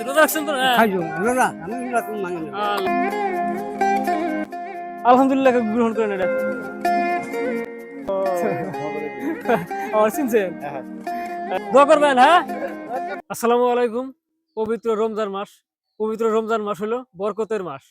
আছে রোজা রাখছেন তো? হ্যাঁ। খাইছো? রোজা? আমি রোজা মানে আলহামদুলিল্লাহ গ্রহণ করেন এটা। আমার দোয়া করবেন হ্যাঁ? আসসালামু আলাইকুম পবিত্র রমজান মাস। পবিত্র রমজান মাস হলো বরকতের মাস।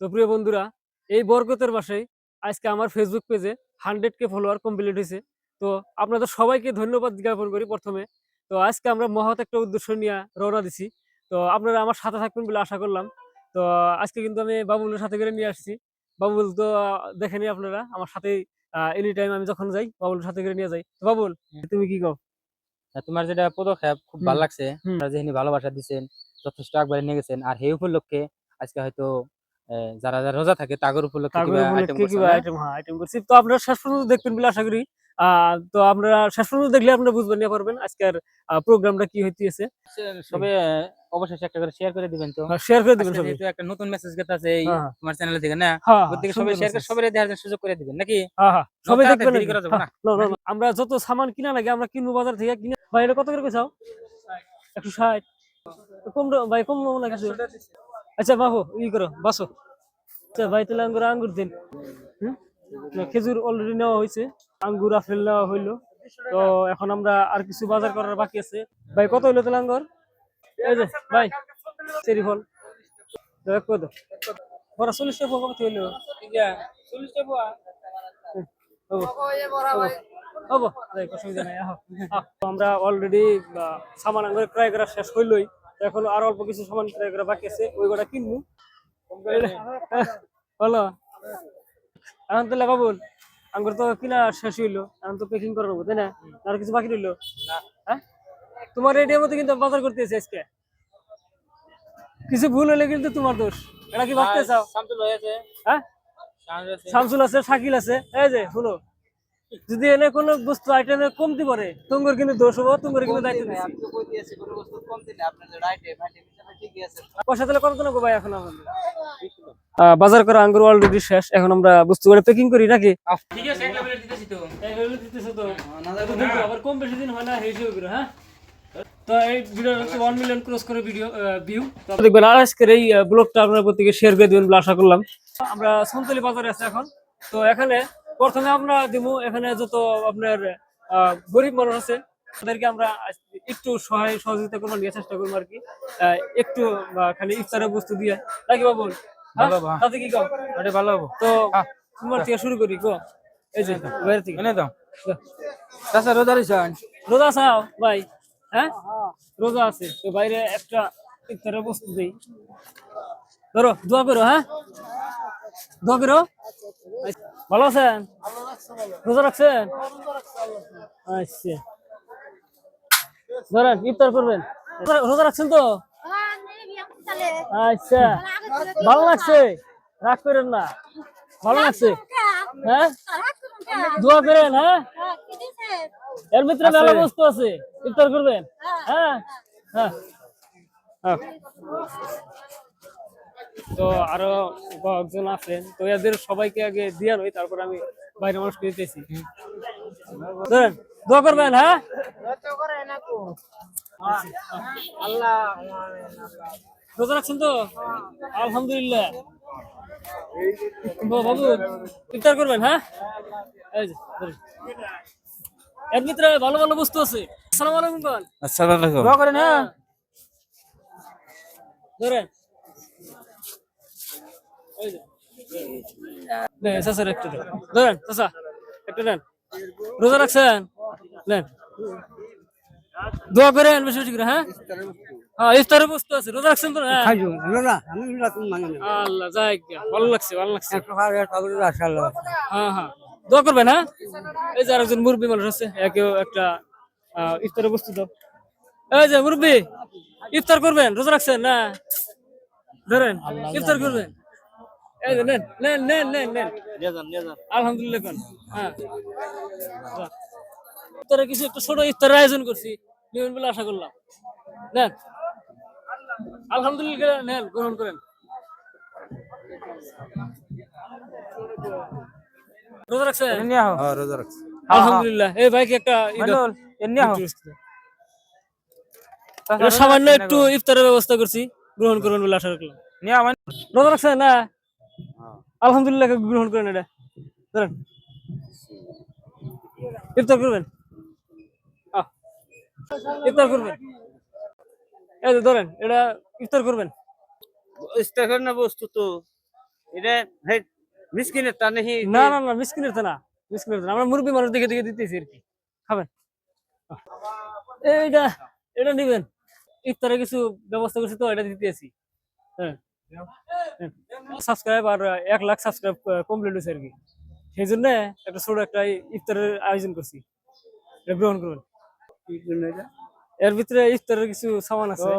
তো প্রিয় বন্ধুরা এই বরকতের মাসে আজকে আমার ফেসবুক পেজে হান্ড্রেড কে ফলোয়ার কমপ্লিট হয়েছে। তো আপনাদের সবাইকে ধন্যবাদ জ্ঞাপন করি প্রথমে। তো আজকে আমরা মহৎ একটা উদ্দেশ্য নিয়ে রওনা দিছি। তো আপনারা আমার সাথে থাকবেন বলে আশা করলাম। তো আজকে কিন্তু আমি বাবুলের সাথে করে নিয়ে আসছি। বাবুল তো দেখেনি আপনারা আমার সাথেই এনি টাইম আমি যখন যাই বাবুলের সাথে করে নিয়ে যাই। তো বাবুল তুমি কি কও? তোমার যেটা পদক্ষেপ খুব। ভালো লাগছে। যেহেতু যেখানে ভালোবাসা দিচ্ছেন যথেষ্ট একবারে নিয়ে গেছেন। আর সেই উপলক্ষে আজকে হয়তো যারা যারা রোজা থাকে তাগর উপলক্ষে? আইটেম হ্যাঁ আইটেম করছি। তো আপনারা শেষ পর্যন্ত দেখবেন বলে আশা করি। তো আপনারা শেষ পর্যন্ত দেখলে আপনারা বুঝবেন নিয়ে পারবেন আজকের প্রোগ্রামটা কি হইতেছে। সবে অবশেষে একটা করে শেয়ার করে দিবেন তো। শেয়ার করে দিবেন সবাই একটা নতুন মেসেজ আছে এই হ্যাঁ, হ্যাঁ, তোমার চ্যানেল থেকে না? হ্যাঁ, সবাই শেয়ার করে সবাই দেখার সুযোগ করে দিবেন নাকি? হ্যাঁ, হ্যাঁ, সবাই দেখবেন। হ্যাঁ। আমরা যত সামান কিনা লাগে আমরা কিনবো বাজার থেকে কিনে ভাই এটা কত করে কইছাও একশো ষাট। কম ভাই কম কিছু। আচ্ছা বাবু ই করো বাসো। আচ্ছা আঙ্গুর আঙ্গুর দিন। খেজুর অলরেডি নেওয়া হয়েছে। আঙ্গুর আপেল নেওয়া হইল। তো এখন আমরা আর কিছু বাজার করার বাকি আছে। ভাই কত হইল তাহলে আঙ্গুর? এই যে ভাই চেরি ফল। বড় চল্লিশ টাকা কত হইল। হব অসুবিধা নাই আমরা অলরেডি সামান আঙ্গুর ক্রয় করা শেষ হইলই। এখন আর অল্প কিছু সামান ক্রয় করা বাকি আছে ওই গোটা কিনবো। এখন বাবুল আঙ্গুর তো কিনা শেষ হইল। এখন তো প্যাকিং তাই না? আর কিছু বাকি রইল? হ্যাঁ? তোমার এটিএম মতো কিন্তু বাজার করতেছে আজকে। কিছু ভুল হলে কিন্তু তোমার দোষ। এটা কি ভাবতে চাও? হ্যাঁ? শামসুল আছে। শাকিল আছে। এই যে শুনো। যদি এনে কোনো বস্তু আইটেমে কমতি পড়ে তোমার কিন্তু দোষ হব তোমার কিন্তু দায়িত্ব পয়সা তাহলে কত নেব ভাই এখন আমাদের? বাজার করা আঙ্গুর অলরেডি শেষ। এখন আমরা বস্তু করে প্যাকিং করি নাকি? ঠিক আছে এক লেভেলের দিতেছি তো। আবার কম বেশি দিন হয় না হিসেবে করে হ্যাঁ? তো এই ভিডিও হচ্ছে ওয়ান মিলিয়ন ক্রস করে ভিডিও ভিউ দেখবেন আর আজকের এই ব্লগটা আপনার প্রত্যেকে শেয়ার করে দিবেন বলে আশা করলাম। আমরা সন্তলি বাজারে আছে এখন। তো এখানে প্রথমে আমরা দিব এখানে যত আপনার আহ, গরিব মানুষ আছে তাদেরকে আমরা একটু সহায় সহযোগিতা করব নিয়ে চেষ্টা করব আর কি। আহ, একটু খালি ইফতারের বস্তু দিয়ে। নাকি বাবুল? হ্যাঁ? ভালো, ভালো। তাতে কি কম? ভালো হব। তো তোমার থেকে শুরু করি গো এই যে বাইরে থেকে। এনে দাও। চাচা রোজা রইছেন রোজা ভাই। হ্যাঁ? রোজা আছে। তো বাইরে একটা ইফতারের বস্তু দেই। ধরো দোয়া করো হ্যাঁ? দোয়া করো। ভালো আছেন? রোজা রাখছেন? আচ্ছা। ধরেন ইফতার করবেন। রোজা- রোজা রাখছেন তো? আচ্ছা। ভালো লাগছে? রাগ করেন না। ভালো লাগছে? হ্যাঁ? দোয়া করেন হ্যাঁ? এর ভিতরে মেলা বস্তু আছে। ইফতার করবেন? হ্যাঁ? হ্যাঁ। হ্যাঁ। তো আরও কয়েকজন আছেন। তো এদের সবাইকে আগে দিয়া নই তারপর আমি বাইরে মানুষকে দিতেছি। ধরেন, দোয়া করবেন হ্যাঁ? রোজা রাখছেন তো? আলহামদুলিল্লাহ। বাবু ইফতার করবেন হ্যাঁ? এই যে, এর ভিতরে ভালো ভালো বস্তু আছে। আসসালামু আলাইকুম খান আসসালামু আলাইকুম। দোয়া করেন হ্যাঁ। ধরেন। এই যে। নে, চাচার একটা দেন। ধরেন চাচা একটা নেন রোজা রাখছেন? নেন। দোয়া করেন বেশি বেশি করে হ্যাঁ? হ্যাঁ ইফতারের বস্তু আছে। রোজা রাখছেন তো? হ্যাঁ। খাইছো? রোজা? আমি রোজা তুমি মানে আল্লাহ যাই ভালো লাগছে ভালো লাগছে। হ্যাঁ হ্যাঁ। দোয়া করবেন হ্যাঁ? এই যে আরেকজন মুরব্বী মানুষ আছে একেও একটা আহ, ইফতারের বস্তু দাও। এই যে মুরব্বী ইফতার করবেন রোজা রাখছেন? না। ধরেন ইফতার করবেন। এই নেন নেন নেন নেন নেন। আলহামদুলিল্লাহ কোন হ্যাঁ। ইফতারে কিছু একটা ছোট ইফতারের আয়োজন করছি। নেবেন বলে আশা করলাম। নেন। আলহামদুলিল্লাহ নেন গ্রহণ করেন। রোজা রাখছেন? এনে রোজা রাখছি। আলহামদুলিল্লাহ। এই ভাইকে একটা সামান্য একটু ইফতারের ব্যবস্থা করছি গ্রহণ করুন বলে আশা রাখলাম। রোজা রাখছেন? না? আলহামদুলিল্লাহ গ্রহণ করেন এটা। ধরেন। ইফতার করবেন? আহ, ইফতার করবেন? এই যে ধরেন এটা ইফতার করবেন? ইস্তেফার না বস্তু তো। এটা হে মিসকিনের তা নেই না না না মিসকিনের তো না মিসকিনের তো আমরা মুরব্বী মানুষ দেখে দেখে দিতেছি আর কি। খাবেন? এইটা এটা নিবেন। ইফতারে কিছু ব্যবস্থা করছি তো এটা দিতেছি। হ্যাঁ। সাবস্ক্রাইব আর এক লাখ সাবস্ক্রাইব কমপ্লিট হয়েছে আর কি। সেই জন্য একটা ছোট একটা ইফতারের আয়োজন করছি। এটা গ্রহণ করুন। এর ভিতরে ইফতারের কিছু সামান আছে?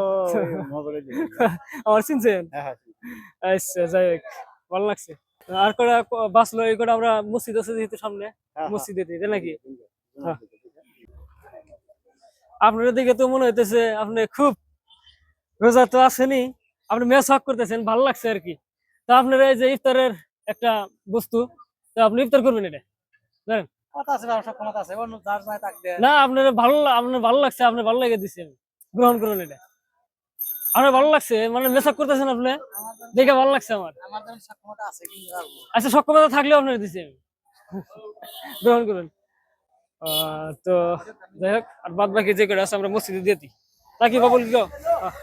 আমার চিনছেন আচ্ছা যাই হোক ভালো লাগছে। আর কটা বাঁচলো এই কটা আমরা মসজিদ আছে যেহেতু সামনে মসজিদে দিই তাই নাকি? হ্যাঁ। আপনার দিকে তো মনে হইতেছে আপনি খুব রোজা তো আসেনি আপনি মেস হক করতেছেন ভালো লাগছে আর কি। তো আপনার এই যে ইফতারের একটা বস্তু তো আপনি ইফতার করবেন এটা? কথা আছে ব্যবসা ক্ষমতা আছে অন্য যার যায় তাক দেয় না আপনার ভালো আপনার ভালো লাগছে আপনি ভালো লেগে দিচ্ছেন গ্রহণ করুন এটা। আপনার ভালো লাগছে? মানে মেসাক করতেছেন আপনি? দেখে ভালো লাগছে আমার। আমাদের ক্ষমতা আছে কিন্তু পারব আচ্ছা সক্ষমতা থাকলেও আপনার দিচ্ছি আমি গ্রহণ করুন। আহ, তো যাই হোক আর বাদ বাকি যে কটা আছে আমরা মসজিদে দিয়ে দিই। বাবুল কি? আহ,